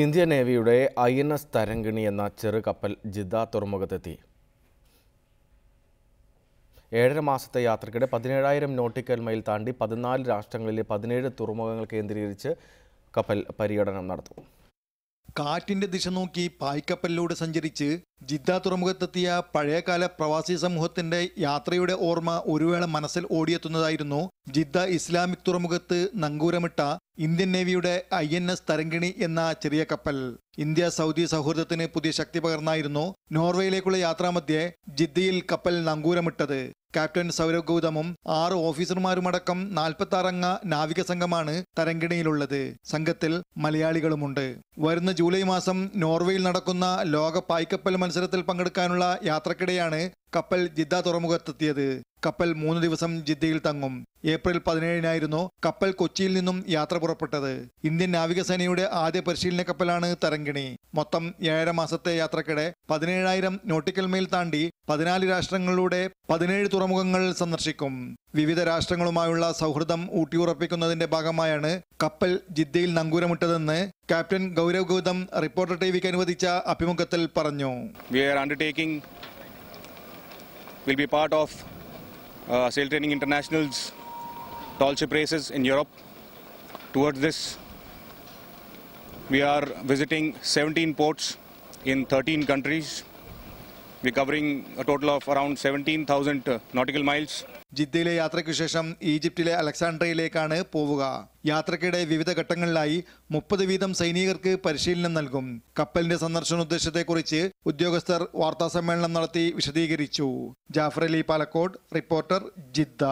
Indian നേവിയുടെ I N S Tarangini എന്ന ചെറുകപ്പൽ ജിദ്ദ തുറമുഖത്തെത്തി. ഏഴര മാസത്തെ യാത്രക്കിടെ പതിനേഴായിരം നോട്ടിക്കൽ മൈൽ താണ്ടി പതിനാല് രാഷ്ട്രങ്ങളിലെ പതിനേഴ് തുറമുഖങ്ങൾ കേന്ദ്രീകരിച്ച് കപ്പൽ പര്യടനം നടത്തും. കാറ്റിന്റെ ദിശ നോക്കി പായ്ക്കപ്പലിലൂടെ സഞ്ചരിച്ച് ജിദ്ദ തുറമുഖത്തെത്തിയ പഴയകാല പ്രവാസി സമൂഹത്തിന്റെ യാത്രയുടെ ഓർമ്മ ഒരുവേള മനസ്സിൽ ഓടിയെത്തുന്നതായിരുന്നു ജിദ്ദ ഇസ്ലാമിക് തുറമുഖത്ത് നങ്കൂരമിട്ട ഇന്ത്യൻ നേവിയുടെ ഐ എൻ എസ് തരങ്കിണി എന്ന ചെറിയ കപ്പൽ. ഇന്ത്യ സൗദി സൗഹൃദത്തിന് പുതിയ ശക്തി പകർന്നായിരുന്നു നോർവേയിലേക്കുള്ള യാത്രാമധ്യേ ജിദ്ദയിൽ കപ്പൽ നങ്കൂരമിട്ടത്. ക്യാപ്റ്റൻ സൗരവ് ഗൗതമും ആറ് ഓഫീസർമാരുമടക്കം നാൽപ്പത്തി ആറംഗ നാവിക സംഘമാണ് തരങ്കിണിയിലുള്ളത് സംഘത്തിൽ മലയാളികളുമുണ്ട്. വരുന്ന ജൂലൈ മാസം നോർവേയിൽ നടക്കുന്ന ലോക പായ്ക്കപ്പൽ മത്സരത്തിൽ പങ്കെടുക്കാനുള്ള യാത്രക്കിടെയാണ് കപ്പൽ ജിദ്ദ തുറമുഖത്തെത്തിയത്. കപ്പൽ മൂന്ന് ദിവസം ജിദ്ദയിൽ തങ്ങും. ഏപ്രിൽ പതിനേഴിനായിരുന്നു കപ്പൽ കൊച്ചിയിൽ നിന്നും യാത്ര പുറപ്പെട്ടത്. ഇന്ത്യൻ നാവികസേനയുടെ ആദ്യ പരിശീലന കപ്പലാണ് തരങ്കിണി മൊത്തം ഏഴര മാസത്തെ യാത്രക്കിടെ പതിനേഴായിരം നോട്ടിക്കൽ മൈൽ താണ്ടി പതിനാല് രാഷ്ട്രങ്ങളിലൂടെ പതിനേഴ് തുറമുഖങ്ങൾ സന്ദർശിക്കും. വിവിധ രാഷ്ട്രങ്ങളുമായുള്ള സൗഹൃദം ഊട്ടിയുറപ്പിക്കുന്നതിന്റെ ഭാഗമായാണ് കപ്പൽ ജിദ്ദയിൽ നങ്കൂരമിട്ടതെന്ന് captain Gaurav Gautam reporter T വിക്ക് അനുവദിച്ച അഭിമുഖത്തിൽ പറഞ്ഞു. We are undertaking will be part of uh, Sail Training International's tall ship races in Europe. Towards this, we are visiting 17 ports in 13 countries. We're covering a total of around 17,000 uh, nautical miles. ജിദ്ദയിലെ യാത്രയ്ക്കു ശേഷം ഈജിപ്തിലെ അലക്സാണ്ട്രയിലേക്കാണ് പോവുക. യാത്രക്കിടെ വിവിധ ഘട്ടങ്ങളിലായി മുപ്പത് വീതം സൈനികർക്ക് പരിശീലനം നൽകും. കപ്പലിന്റെ സന്ദർശന ഉദ്ദേശത്തെക്കുറിച്ച് ഉദ്യോഗസ്ഥർ വാർത്താസമ്മേളനം നടത്തി വിശദീകരിച്ചു. Jafar Ali Palakkode reporter Jeddah.